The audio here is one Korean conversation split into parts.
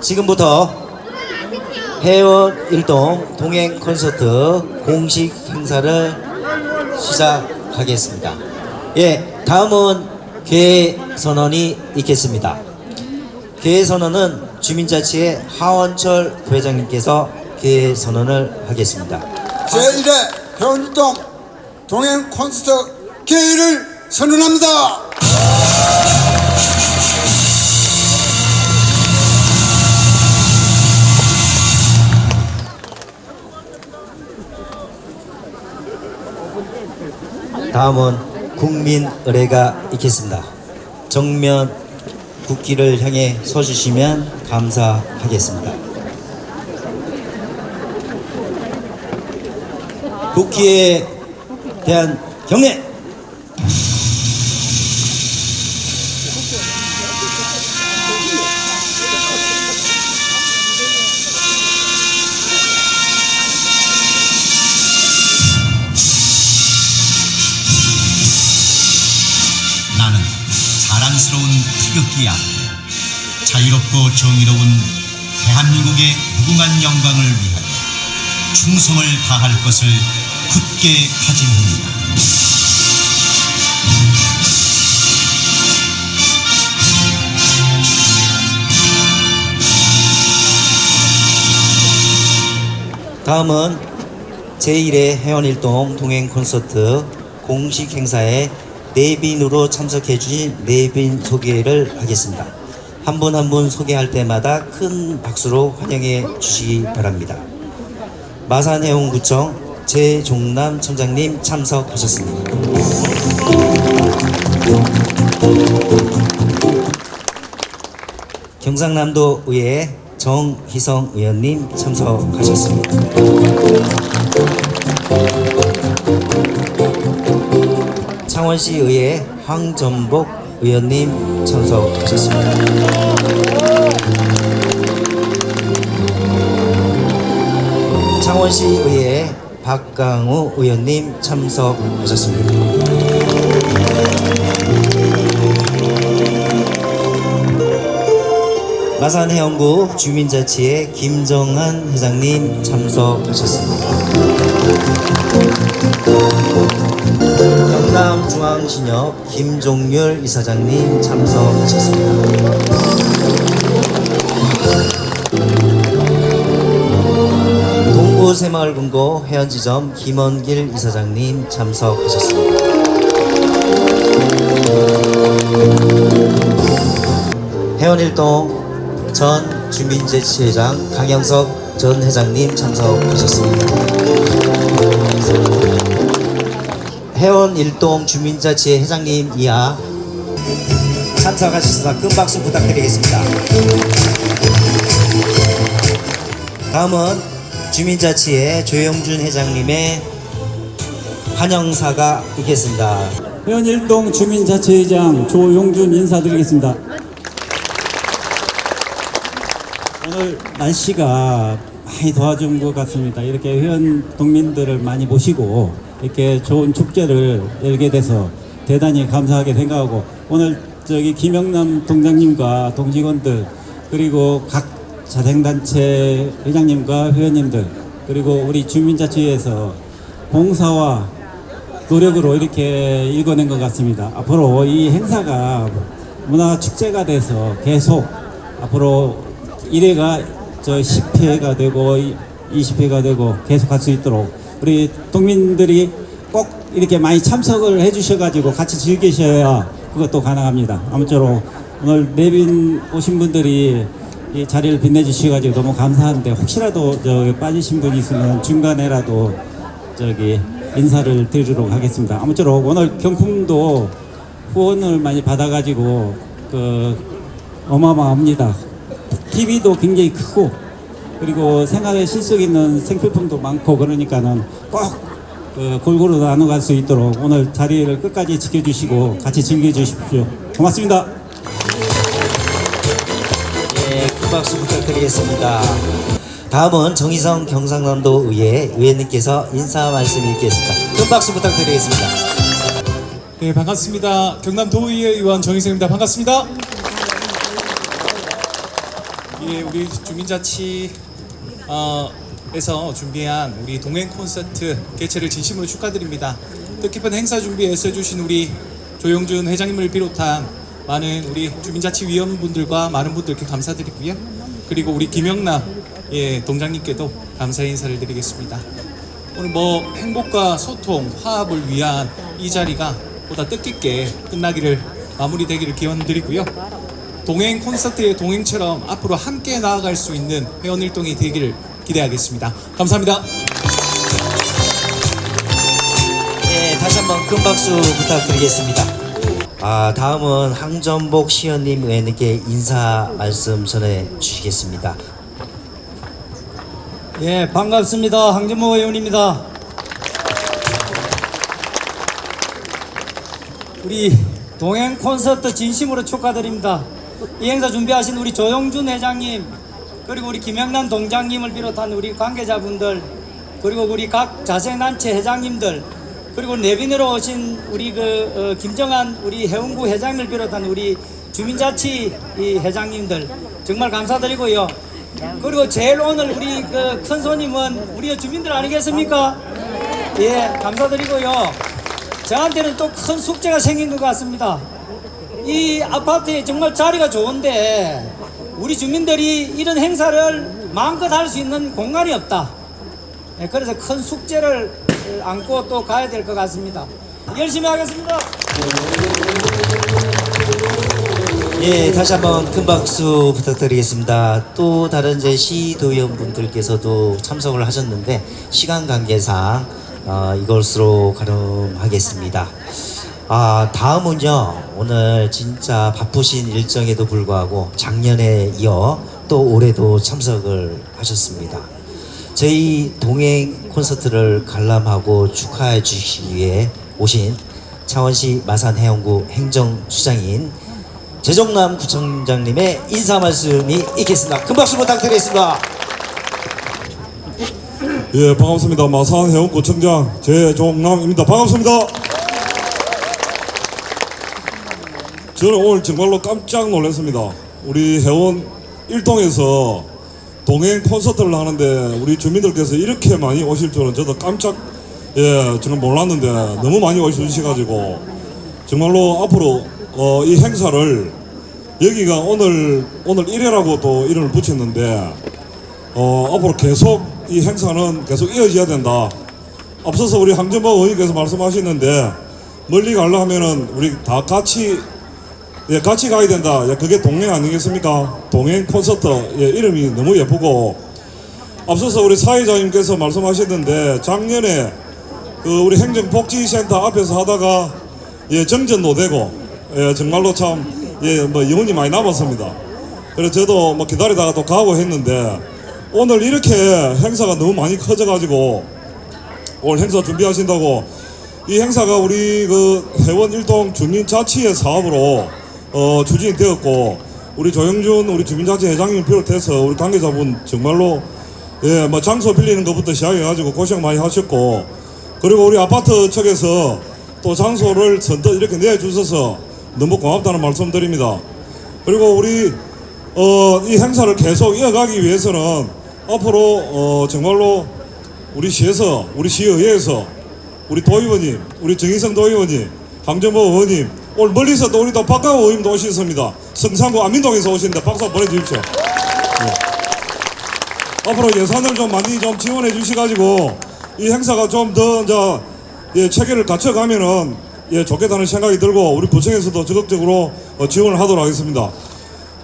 지금부터 회원 일동 동행 콘서트 공식 행사를 시작하겠습니다. 예, 다음은 개회 선언이 있겠습니다. 개회 선언은 주민자치의 하원철 부회장님께서 개회 선언을 하겠습니다. 제1회 회원일동 동행 콘서트 개회를 선언합니다. 다음은 국민 의례가 있겠습니다. 정면 국기를 향해 서주시면 감사하겠습니다. 국기에 대한 경례! 아래 자유롭고 정의로운 대한민국의 무궁한 영광을 위하여 충성을 다할 것을 굳게 다짐합니다. 다음은 제1회 회원일동 동행 콘서트 공식 행사에 내빈으로 참석해 주신 내빈 소개를 하겠습니다. 한 분 한 분 소개할 때마다 큰 박수로 환영해 주시기 바랍니다. 마산해운구청 제종남 청장님 참석하셨습니다. 경상남도 의회 정희성 의원님 참석하셨습니다. 창원시 의회 황전복 의원님 참석하셨습니다. 창원시 의회 박강우 의원님 참석하셨습니다. 마산해운구 주민자치회 김정한 회장님 참석하셨습니다. 경남중앙신협 김종률 이사장님 참석하셨습니다. 동부 새마을금고 해안지점 김원길 이사장님 참석하셨습니다. 해원일동 전 주민재치회장 강영석 전 회장님 참석하셨습니다. 해원일동 주민자치회 회장님 이하 참석하셔서 큰 박수 부탁드리겠습니다. 다음은 주민자치회 조영준 회장님의 환영사가 있겠습니다. 회원 일동 주민자치회장 조용준 인사드리겠습니다. 오늘 날씨가 많이 도와준 것 같습니다. 이렇게 회원 동민들을 많이 모시고 이렇게 좋은 축제를 열게 돼서 대단히 감사하게 생각하고 오늘 저기 김영남 동장님과 동직원들 그리고 각 자생단체 회장님과 회원님들 그리고 우리 주민자치회에서 봉사와 노력으로 이렇게 읽어낸 것 같습니다. 앞으로 이 행사가 문화 축제가 돼서 계속 앞으로 1회가 저 10회가 되고 20회가 되고 계속 할 수 있도록 우리 동민들이 꼭 이렇게 많이 참석을 해주셔가지고 같이 즐기셔야 그것도 가능합니다. 아무쪼록 오늘 내빈 오신 분들이 이 자리를 빛내주셔가지고 너무 감사한데 혹시라도 저 빠지신 분이 있으면 중간에라도 저기 인사를 드리도록 하겠습니다. 아무쪼록 오늘 경품도 후원을 많이 받아가지고 그 어마어마합니다. TV도 굉장히 크고 그리고 생활에 실속 있는 생필품도 많고 그러니까는 꼭 그 골고루 나눠갈 수 있도록 오늘 자리를 끝까지 지켜주시고 같이 즐겨주십시오. 고맙습니다. 예, 큰 박수 부탁드리겠습니다. 다음은 정희성 경상남도 의회 의원님께서 인사 말씀 있겠습니다. 큰 박수 부탁드리겠습니다. 네 반갑습니다. 경남 도의회 의원 정희성입니다. 반갑습니다. 예, 우리 주민자치 어, 에서 준비한 우리 동행 콘서트 개최를 진심으로 축하드립니다. 뜻깊은 행사 준비에 애써주신 우리 조영준 회장님을 비롯한 많은 우리 주민자치위원분들과 많은 분들께 감사드리고요. 그리고 우리 김영남 예, 동장님께도 감사의 인사를 드리겠습니다. 오늘 뭐 행복과 소통, 화합을 위한 이 자리가 보다 뜻깊게 끝나기를 마무리되기를 기원 드리고요. 동행 콘서트의 동행처럼 앞으로 함께 나아갈 수 있는 회원 일동이 되기를 기대하겠습니다. 감사합니다. 네, 다시 한번 큰 박수 부탁드리겠습니다. 아, 다음은 항전복 시연님 의원님께 인사 말씀 전해 주시겠습니다. 예, 반갑습니다. 황진모 의원입니다. 우리 동행 콘서트 진심으로 축하드립니다. 이 행사 준비하신 우리 조영준 회장님, 그리고 우리 김영란 동장님을 비롯한 우리 관계자분들, 그리고 우리 각 자생단체 회장님들, 그리고 내빈으로 오신 우리 그 어, 김정한 우리 해운구 회장을 비롯한 우리 주민자치 이 회장님들 정말 감사드리고요. 그리고 제일 오늘 우리 그 큰 손님은 우리 주민들 아니겠습니까? 예, 감사드리고요. 저한테는 또 큰 숙제가 생긴 것 같습니다. 이 아파트에 정말 자리가 좋은데 우리 주민들이 이런 행사를 마음껏 할 수 있는 공간이 없다. 예, 그래서 큰 숙제를 안고 또 가야 될 것 같습니다. 열심히 하겠습니다. 예, 다시 한번 큰 박수 부탁드리겠습니다. 또 다른 제 시도위원분들께서도 참석을 하셨는데 시간 관계상 어, 이것으로 가름하겠습니다. 아, 다음은요. 오늘 진짜 바쁘신 일정에도 불구하고 작년에 이어 또 올해도 참석을 하셨습니다. 저희 동행 콘서트를 관람하고 축하해 주시기 위해 오신 창원시 마산해운구 행정수장인 재정남 구청장님의 인사 말씀이 있겠습니다. 큰 박수 부탁드리겠습니다. 예, 반갑습니다. 마산 해운구청장 제종남입니다. 반갑습니다. 저는 오늘 정말로 깜짝 놀랐습니다. 우리 해원 일동에서 동행 콘서트를 하는데 우리 주민들께서 이렇게 많이 오실 줄은 저도 깜짝 예, 저는 몰랐는데 너무 많이 오셔주셔가지고 정말로 앞으로 어, 이 행사를 여기가 오늘 오늘 1회라고 또 이름을 붙였는데 어, 앞으로 계속 이 행사는 계속 이어져야 된다. 앞서서 우리 황전박 의원님께서 말씀하셨는데 멀리 가려 하면은 우리 다 같이 예, 같이 가야 된다. 예, 그게 동행 아니겠습니까? 동행 콘서트 예, 이름이 너무 예쁘고 앞서서 우리 사회자님께서 말씀하셨는데 작년에 그 우리 행정복지센터 앞에서 하다가 예, 정전도 되고 예, 정말로 참 예, 뭐 여운이 많이 남았습니다. 그래서 저도 뭐 기다리다가 또 가고 했는데 오늘 이렇게 행사가 너무 많이 커져가지고 오늘 행사 준비하신다고 이 행사가 우리 그 해원 일동 주민자치의 사업으로 어, 추진이 되었고 우리 조영준 우리 주민자치 회장님 비롯해서 우리 관계자분 정말로 예, 뭐 장소 빌리는 것부터 시작해가지고 고생 많이 하셨고 그리고 우리 아파트 측에서 또 장소를 선뜻 이렇게 내주셔서 너무 고맙다는 말씀 드립니다. 그리고 우리 어, 이 행사를 계속 이어가기 위해서는 앞으로 어, 정말로 우리 시에서 우리 시의회에서 우리 도의원님, 우리 정희성 도의원님, 황정보 의원님 오늘 멀리서 또 우리 또 박강호 의원님도 오셨습니다. 성산구 안민동에서 오시는데 박수 보내주십시오. 예. 앞으로 예산을 좀 많이 좀 지원해 주시가지고 이 행사가 좀 더 이제 예, 체계를 갖춰가면은 예, 좋겠다는 생각이 들고 우리 구청에서도 적극적으로 어, 지원을 하도록 하겠습니다.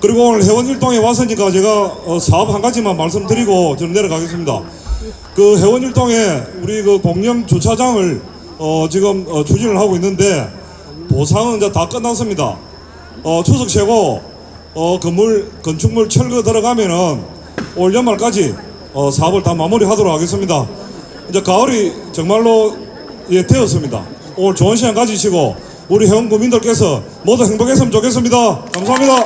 그리고 오늘 회원 일동에 왔으니까 제가 어, 사업 한 가지만 말씀드리고 저는 내려가겠습니다. 그 회원 일동에 우리 그 공영 주차장을 어, 지금 어, 추진을 하고 있는데 보상은 이제 다 끝났습니다. 어, 추석 최고 어, 건물 건축물 철거 들어가면은 올 연말까지 어, 사업을 다 마무리하도록 하겠습니다. 이제 가을이 정말로 예 되었습니다. 오늘 좋은 시간 가지시고 우리 회원 국민들께서 모두 행복했으면 좋겠습니다. 감사합니다.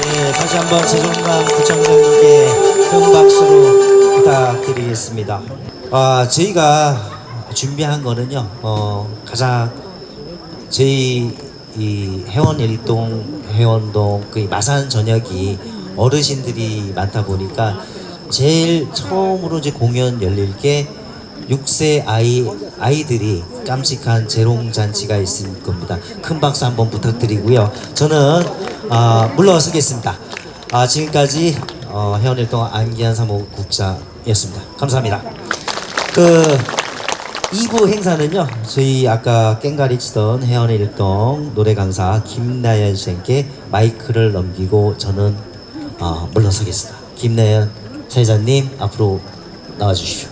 네, 다시 한번 재정남 구청장님께 큰 박수로 부탁드리겠습니다. 아, 저희가 준비한 거는요, 어, 가장 저희 이 회원 일동, 회원동, 그 마산 전역이 어르신들이 많다 보니까 제일 처음으로 이제 공연 열릴 게 6세 아이 아이들이 깜찍한 재롱 잔치가 있을 겁니다. 큰 박수 한번 부탁드리고요. 저는 아, 물러서겠습니다. 아, 지금까지 어, 회원일동 안기한 사무국장이었습니다. 감사합니다. 그 2부 행사는요, 저희 아까 깽가리 치던 회원일동 노래 강사 김나연 씨께 마이크를 넘기고 저는 어, 물러서겠습니다. 김나연 사회자님 앞으로 나와주십시오.